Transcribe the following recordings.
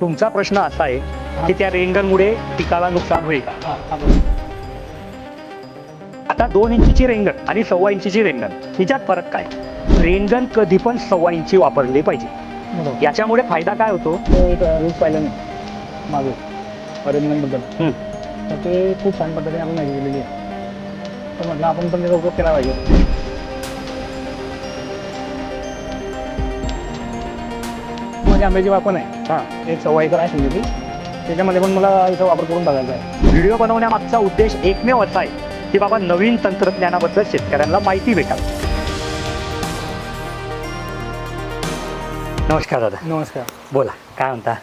तुमचा प्रश्न असा आहे की त्या रेंगणमुळे पिकाला नुकसान होईल का. आता दोन इंचीची रेंगण आणि सव्वा इंचीची रेंगण हिच्यात फरक काय? रेंगण कधी पण सव्वा इंची वापरली पाहिजे. याच्यामुळे फायदा काय होतो? पाहिला मी मागे हम्म. तर ते खूप छान पद्धतीने आपण माहिती दिलेली आहे. तर म्हटलं आपण पण त्याचा उपयोग केला पाहिजे. म्हणजे आंब्याची वापण आहे हा एक सव्वा एकर आहे शिंदेची त्याच्यामध्ये पण मला याचा वापर करून बघायचा आहे. व्हिडिओ बनवण्यामागचा उद्देश एकमेव असा आहे की बाबा नवीन तंत्रज्ञानाबद्दल शेतकऱ्यांना माहिती भेटावी. नमस्कार दादा. नमस्कार. बोला काय म्हणता?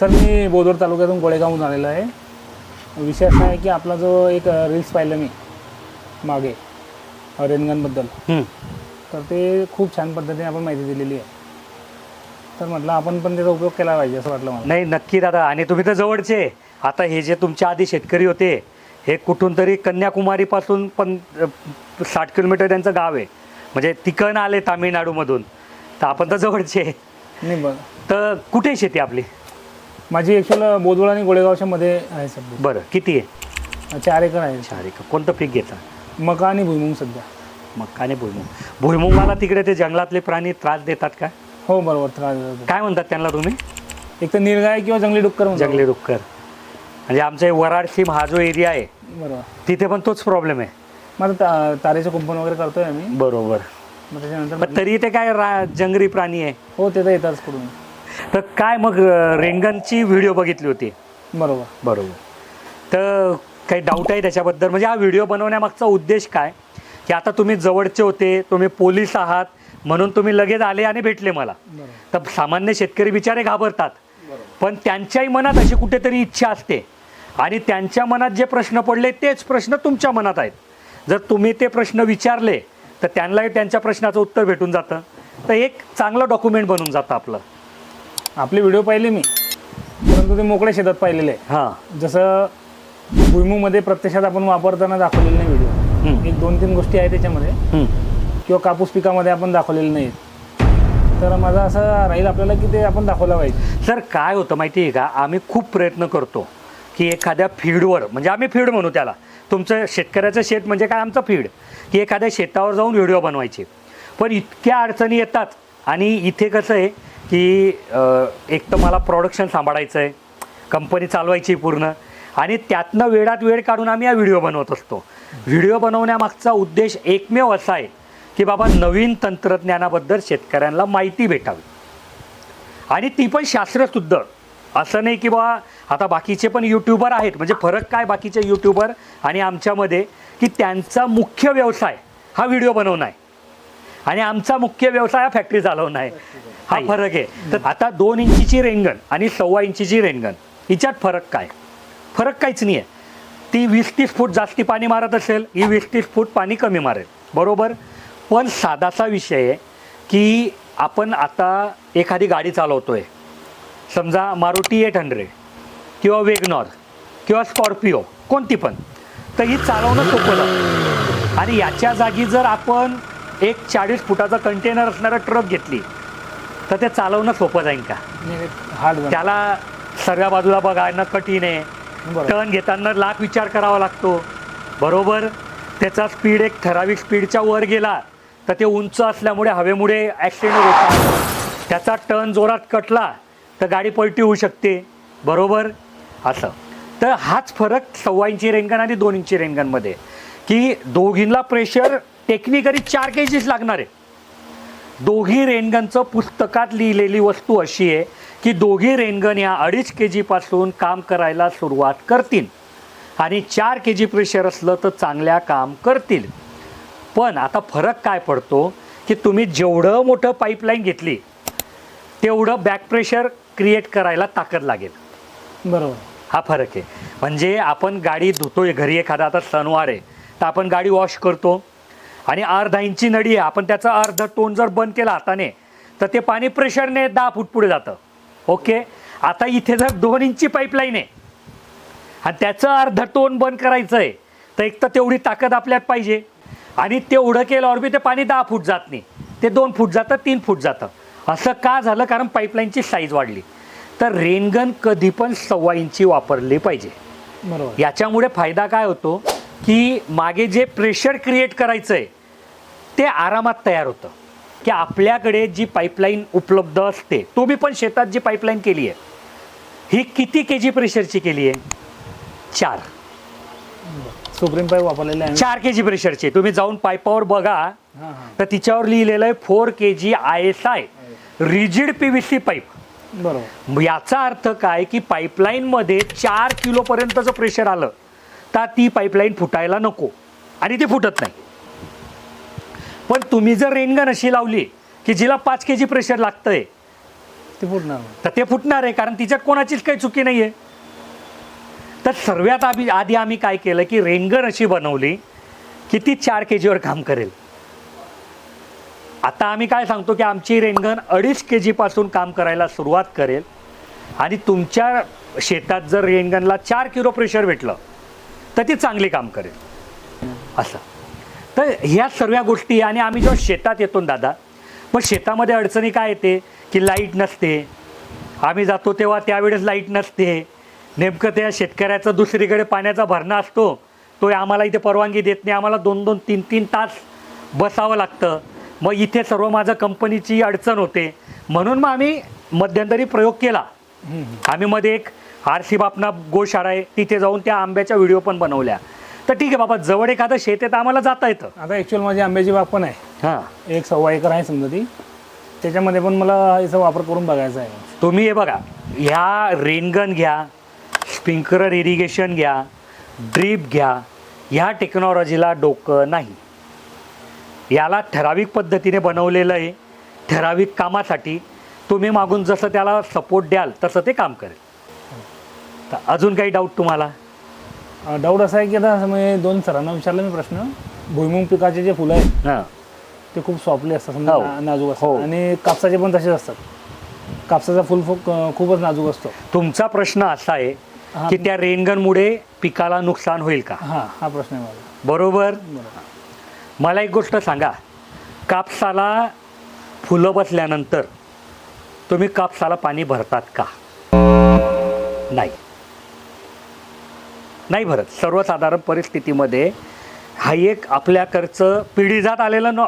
सर मी बोदोर तालुक्यातून गोळेगावहून आलेलो आहे. विषय असा आहे की आपला जो एक रील्स पाहिलं मी मागे रेनगनबद्दल. तर ते खूप छान पद्धतीने आपण माहिती दिलेली आहे. तर म्हटलं आपण पण त्याचा उपयोग केला पाहिजे असं वाटलं मला. नाही नक्की दादा. आणि तुम्ही तर जवळचे. आता हे जे तुमच्या आधी शेतकरी होते हे कुठून तरी कन्याकुमारीपासून पण साठ किलोमीटर त्यांचं गाव आहे. म्हणजे तिकन आले तामिळनाडूमधून. तर आपण तर जवळचे. नाही बघ तर कुठे शेती आपली? माझी ॲक्च्युअल बोदवड आणि गोळेगावच्या मध्ये आहे सध्या. बरं. किती आहे? चार एकर आहे. चार एकर. कोणतं पीक घेता? मका आणि भुईमुंग सध्या. मग आणि भुईमुग. भुईमुगाला तिकडे ते जंगलातले प्राणी त्रास देतात का? हो बरोबर. त्रास. काय म्हणतात त्यांना तुम्ही? एक तर निरगाय किंवा जंगली डुक्कर म्हणतो. जंगली डुक्कर. म्हणजे आमचा हे वराड सीम हा जो एरिया आहे बरोबर. तिथे पण तोच प्रॉब्लेम आहे. मग आता ता तारेचं कुंपण वगैरे करतोय आम्ही. बरोबर. मग त्याच्यानंतर पण तरी ते काय रा जंगली प्राणी आहे? हो ते तर येताच करून तर काय मग अं, रेंगणची व्हिडिओ बघितली होती? बरोबर. बरोबर. तर काही डाऊट आहे त्याच्याबद्दल? म्हणजे हा व्हिडिओ बनवण्यामागचा उद्देश काय? की आता तुम्ही जवळचे होते तुम्ही पोलीस आहात म्हणून तुम्ही लगेच आले आणि भेटले मला. तर सामान्य शेतकरी बिचारे घाबरतात. पण त्यांच्याही मनात अशी कुठेतरी इच्छा असते. आणि त्यांच्या मनात जे प्रश्न पडले तेच प्रश्न तुमच्या मनात आहेत. जर तुम्ही ते प्रश्न विचारले तर त्यांनाही त्यांच्या प्रश्नाचं उत्तर भेटून जातं. तर एक चांगलं डॉक्युमेंट बनून जातं आपलं. आपले व्हिडिओ पाहिले मी. परंतु ते मोकळ्या शेतात पाहिलेले. हां. जसं भुईमुगमध्ये प्रत्यक्षात आपण वापरताना दाखवलेलं नाही व्हिडिओ. एक दोन तीन गोष्टी आहेत त्याच्यामध्ये. किंवा कापूस पिकामध्ये आपण दाखवलेले नाहीत तर माझं असं राहील आपल्याला की ते आपण दाखवलं पाहिजे. सर काय होतं माहिती आहे का? आम्ही खूप प्रयत्न करतो की एखाद्या फीडवर म्हणजे आम्ही फीड म्हणू त्याला. तुमचं शेतकऱ्याचं शेत म्हणजे काय? आमचं फीड. की एखाद्या शेतावर जाऊन व्हिडिओ बनवायचे. पण इतक्या अडचणी येतात. आणि इथे कसं आहे की एक तर मला प्रोडक्शन सांभाळायचं आहे कंपनी चालवायची पूर्ण. आणि त्यातनं वेळात वेळ काढून आम्ही हा व्हिडिओ बनवत असतो. व्हिडिओ बनवण्यामागचा उद्देश एकमेव असा आहे की बाबा नवीन तंत्रज्ञानाबद्दल शेतकऱ्यांना माहिती भेटावी. आणि ती पण शास्त्रशुद्ध. असं नाही की बा आता बाकीचे पण यूट्यूबर आहेत. म्हणजे फरक काय बाकीचे यूट्यूबर आणि आमच्यामध्ये? की त्यांचा मुख्य व्यवसाय हा व्हिडिओ बनवणं आहे. आणि आमचा मुख्य व्यवसाय हा फॅक्टरी चालवणं आहे. हा फरक आहे. तर आता दोन इंचीची रेंगण आणि सव्वा इंचीची रेंगण हिच्यात फरक काय? फरक काहीच नाही आहे ती वीस तीस फूट जास्ती पाणी मारत असेल ही वीस तीस फूट पाणी कमी मारेल. बरोबर? पण साधासा विषय आहे की आपण आता एखादी गाडी चालवतोय. समजा मारुती एट हंड्रेड किंवा वेगनॉर किंवा स्कॉर्पिओ कोणती पण तर ही चालवणं सोपं जातं. आणि याच्या जागी जर आपण एक चाळीस फुटाचा कंटेनर असणारा ट्रक घेतली तर ते चालवणं सोपं जाईल का? हार्ड त्याला सर्व्या बाजूला बघायला कठीण आहे. टर्न घेताना लाख विचार करावा लागतो. बरोबर? त्याचा स्पीड एक ठराविक स्पीडच्या वर गेला तर ते उंच असल्यामुळे हवेमुळे ॲक्सिडेंट होतात त्याचा टर्न जोरात कटला तर गाडी पलटी होऊ शकते. बरोबर? असं. तर हाच फरक सव्वा इंची रेंगण आणि दोन इंची रेंगणमध्ये की दोघींना प्रेशर टेक्निकली चार के जीच लागणार आहे. दोघी रेनगनचं पुस्तकात लिहिलेली वस्तू अशी आहे की दोघी रेनगन या अडीच के जीपासून काम करायला सुरुवात करतील. आणि चार के जी प्रेशर असलं तर चांगल्या काम करतील. पण आता फरक काय पडतो की तुम्ही जेवढं मोठं पाईपलाईन घेतली तेवढं बॅक प्रेशर क्रिएट करायला ताकद लागेल. बरोबर. हा फरक आहे. म्हणजे आपण गाडी धुतोय घरी एखादा आता सणवार आहे तर आपण गाडी वॉश करतो आणि अर्धा इंची नडी आहे आपण त्याचा अर्ध टोन जर बंद केला हाताने तर ते पाणी प्रेशरने दहा फूट पुढे जातं. ओके? आता इथे जर दोन इंची पाईपलाईन आहे आणि त्याचं अर्ध टोन बंद करायचं आहे तर एक तर तेवढी ताकद आपल्यात पाहिजे. आणि तेवढं केल्यावर बी ते पाणी दहा फूट जात नाही. ते दोन फूट जातं तीन फूट जातं. असं का झालं? कारण पाईपलाईनची साईज वाढली. तर रेनगन कधी पण सव्वा इंची वापरली पाहिजे. बरोबर. याच्यामुळे फायदा काय होतो? की मागे जे प्रेशर क्रिएट करायचं आहे ते आरामात तयार होतं. की आपल्याकडे जी पाईपलाईन उपलब्ध असते तुम्ही पण शेतात जी पाईपलाईन केली आहे ही किती के जी प्रेशरची केली आहे? चार. सुप्रीम पाईप वापरलेले आहे. चार के जी प्रेशरची. तुम्ही जाऊन पाईपावर बघा. हां हां. तर तिच्यावर लिहिलेलं आहे four K G I S I rigid P V C pipe. बरोबर. याचा अर्थ काय की पाईपलाईनमध्ये चार किलोपर्यंतचं प्रेशर आलं तर ती पाईपलाईन फुटायला नको. आणि ती फुटत नाही. पण तुम्ही जर रेनगन अशी लावली की जिला पाच के जी प्रेशर लागतंय ते फुटणार नाही. तर ते फुटणार आहे कारण तिच्यात कोणाचीच काही चुकी नाही आहे तर सर्वात आम्ही आधी आम्ही काय केलं की रेंगण अशी बनवली की ती चार के जीवर काम करेल. आता आम्ही काय सांगतो की आमची रेंगण अडीच के जीपासून काम करायला सुरुवात करेल आणि तुमच्या शेतात जर रेंगणला चार किलो प्रेशर भेटलं तर ती चांगली काम करेल. असं. तर ह्या सर्व गोष्टी आणि आम्ही जेव्हा शेतात येतो दादा मग शेतामध्ये अडचणी काय येते? की लाइट नसते. आम्ही जातो तेव्हा त्यावेळेस लाइट नसते. नेमकं त्या शेतकऱ्याचा दुसरीकडे पाण्याचा भरणा असतो तो आम्हाला इथे परवानगी देत नाही. आम्हाला दोन दोन तीन तीन तास बसावं लागतं. मग इथे सर्व माझं कंपनीची अडचण होते. म्हणून मग आम्ही मध्यंतरी प्रयोग केला. आम्ही मध्ये एक आर सी बापना गोशाळा आहे तिथे जाऊन त्या आंब्याच्या व्हिडिओ पण बनवल्या. तर ठीक आहे बाबा जवळ एखादं शेत आहे तर आम्हाला जाता येतं. आता ॲक्च्युअल माझी आंब्याची बाग पण आहे. हां. एक सव्वा एकर आहे समजा ती. त्याच्यामध्ये पण मला याचा वापर करून बघायचा आहे. तुम्ही हे बघा ह्या रेनगन घ्या स्प्रिंकलर इरिगेशन घ्या ड्रीप घ्या ह्या टेक्नॉलॉजीला डोकं नाही. याला ठराविक पद्धतीने बनवलेलं आहे. ठराविक कामासाठी तुम्ही मागून जसं त्याला सपोर्ट द्याल तसं ते काम करेल. तर अजून काही डाऊट तुम्हाला? डाऊट असा आहे की आता म्हणजे दोन सरांना विचारलं मी प्रश्न. भुईमुग पिकाचे जे फुलं आहेत हां. ते खूप सॉफ्टली असतात समजा हो. ना- नाजूक हो. असतात आणि कापसाचे पण तसेच असतात. कापसाचा फुल खूपच नाजूक असतो. तुमचा प्रश्न असा आहे. की त्या रेनगनमुळे पिकाला नुकसान होईल का? हां हा प्रश्न आहे माझा. बरोबर? मला एक गोष्ट सांगा. कापसाला फुलं बसल्यानंतर तुम्ही कापसाला पाणी भरतात का? नाही. नाही भरत. सर्वसाधारण परिस्थितीमध्ये हा एक आपल्याकडचं पिढीजात आलेलं नॉ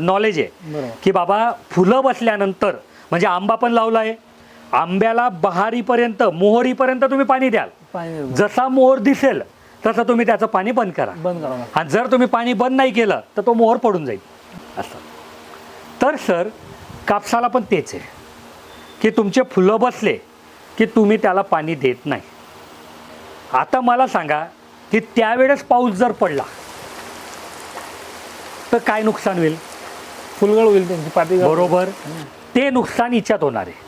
नॉलेज आहे. की बाबा फुलं बसल्यानंतर म्हणजे आंबा पण लावला आहे आंब्याला बहारीपर्यंत मोहरीपर्यंत तुम्ही पाणी द्याल. जसा मोहर दिसेल तसं तुम्ही त्याचं पाणी बंद करा. बंद लागतं. आणि जर तुम्ही पाणी बंद नाही केलं तर तो मोहर पडून जाईल. असं. तर सर कापसाला पण तेच आहे. की तुमचे फुलं बसले की तुम्ही त्याला पाणी देत नाही. आता मला सांगा की त्यावेळेस पाऊस जर पडला तर काय नुकसान होईल? फुलगळ होईल त्यांची पाती बरोबर. ते नुकसान हिच्यात होणार आहे.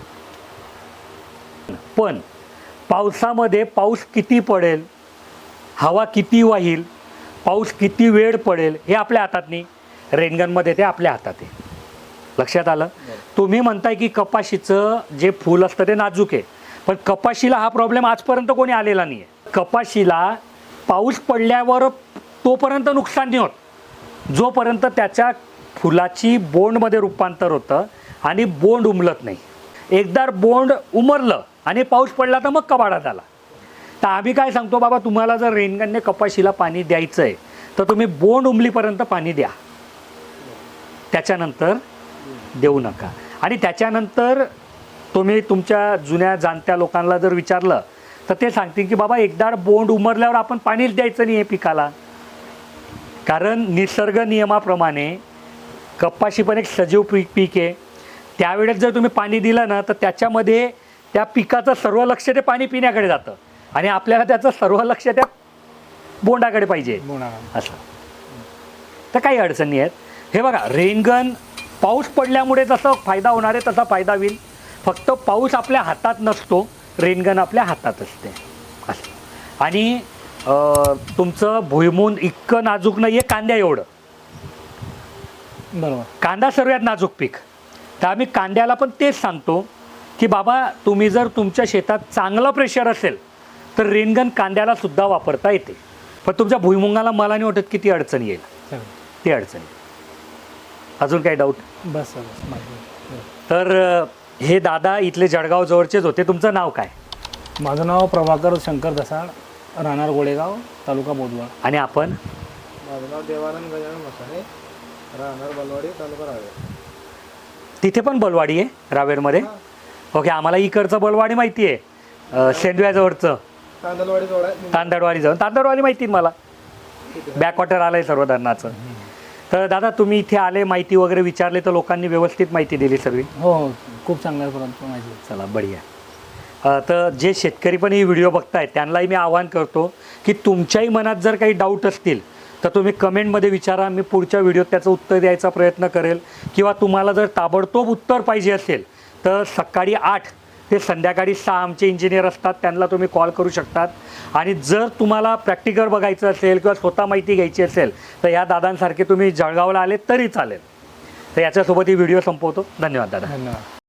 पण पावसामध्ये पाऊस किती पडेल? हवा किती वाहील? पाऊस किती वेळ पडेल? हे आपल्या हातात नाही रेनगनमध्ये ते आपल्या हातात आहे लक्षात आलं? तुम्ही म्हणताय की कपाशीचं जे फूल असतं ते नाजूक आहे. पण कपाशीला हा प्रॉब्लेम आजपर्यंत कोणी आलेला नाही आहे कपाशीला पाऊस पडल्यावर तोपर्यंत नुकसान नाही होत. जोपर्यंत त्याच्या फुलाची बोंडमध्ये रूपांतर होतं आणि बोंड उमलत नाही. एकदा बोंड उमरलं आणि पाऊस पडला तर मग कबाडा झाला. तर आम्ही काय सांगतो बाबा तुम्हाला जर रेनगनने कपाशीला पाणी द्यायचं आहे तर तुम्ही बोंड उमलीपर्यंत पाणी द्या. त्याच्यानंतर देऊ नका. आणि त्याच्यानंतर तुम्ही तुमच्या जुन्या जाणत्या लोकांना जर विचारलं तर ते सांगतील की बाबा एकदा बोंड उमरल्यावर आपण पाणीच द्यायचं नाही आहे पिकाला. कारण निसर्ग नियमाप्रमाणे कपाशी पण एक सजीव पीक पीक आहे. त्यावेळेस जर तुम्ही पाणी दिलं ना तर त्याच्यामध्ये त्या पिकाचं सर्व लक्ष ते पाणी पिण्याकडे जातं. आणि आपल्याला त्याचं सर्व लक्ष त्या बोंडाकडे पाहिजे. असं. तर काही अडचणी आहेत. हे बघा रेनगन पाऊस पडल्यामुळे जसं फायदा होणार आहे तसा फायदा होईल. फक्त पाऊस आपल्या हातात नसतो रेनगन आपल्या हातात असते. असं. आणि तुमचं भुईमून इतकं नाजूक नाही आहे कांद्या एवढं. बरोबर. कांदा सर्वात नाजूक पीक. तर आम्ही कांद्याला पण तेच सांगतो. की बाबा तुम्ही जर तुमच्या शेतात चांगलं प्रेशर असेल तर रेनगन कांद्याला सुद्धा वापरता येते. पण तुमच्या भुईमुंगाला मला नाही वाटत किती अडचण येईल. ती अडचण अजून काही डाऊट बस बस माहिती. तर हे दादा इथले जळगाव जवळचेच होते. तुमचं नाव काय? माझं नाव प्रभाकर शंकर दसाळ राहणार गोळेगाव तालुका बोदवड आणि आपण? माझं नाव देवानंद गजानन मसाने राहणार बलवाडी तालुका रावेर. तिथे पण बलवाडी आहे रावेरमध्ये? ओके आम्हाला इकडचं बलवाडी माहिती आहे. अं, सेंदव्याजवळचं तांदलवाडी जवळ आहे. तांदडवाडी जाऊन माहिती आहे मला. बॅकवॉटर आलं आहे सर्व धरणाचं. तर दादा तुम्ही इथे आले माहिती वगैरे विचारले तर लोकांनी व्यवस्थित माहिती दिली सर्व हो हो. खूप चांगल्या माहिती आहे. चला बढिया. अ, तर जे शेतकरी पण ही व्हिडिओ बघतायत त्यांनाही मी आवाहन करतो की तुमच्याही मनात जर काही डाऊट असतील तर तुम्ही कमेंटमध्ये विचारा. मी पुढच्या व्हिडिओत त्याचं उत्तर द्यायचा प्रयत्न करेल. किंवा तुम्हाला जर ताबडतोब उत्तर पाहिजे असेल तर सकाळी आठ ते संध्याकाळी सहा आमचे इंजिनियर असतात त्यांना तुम्ही कॉल करू शकतात. आणि जर तुम्हाला प्रॅक्टिकल बघायचं असेल किंवा स्वतः माहिती घ्यायची असेल तर या दादांसारखे तुम्ही जळगावला आले तरी चालेल. तर याच्यासोबत ही व्हिडिओ संपवतो. धन्यवाद दादा. धन्यवाद.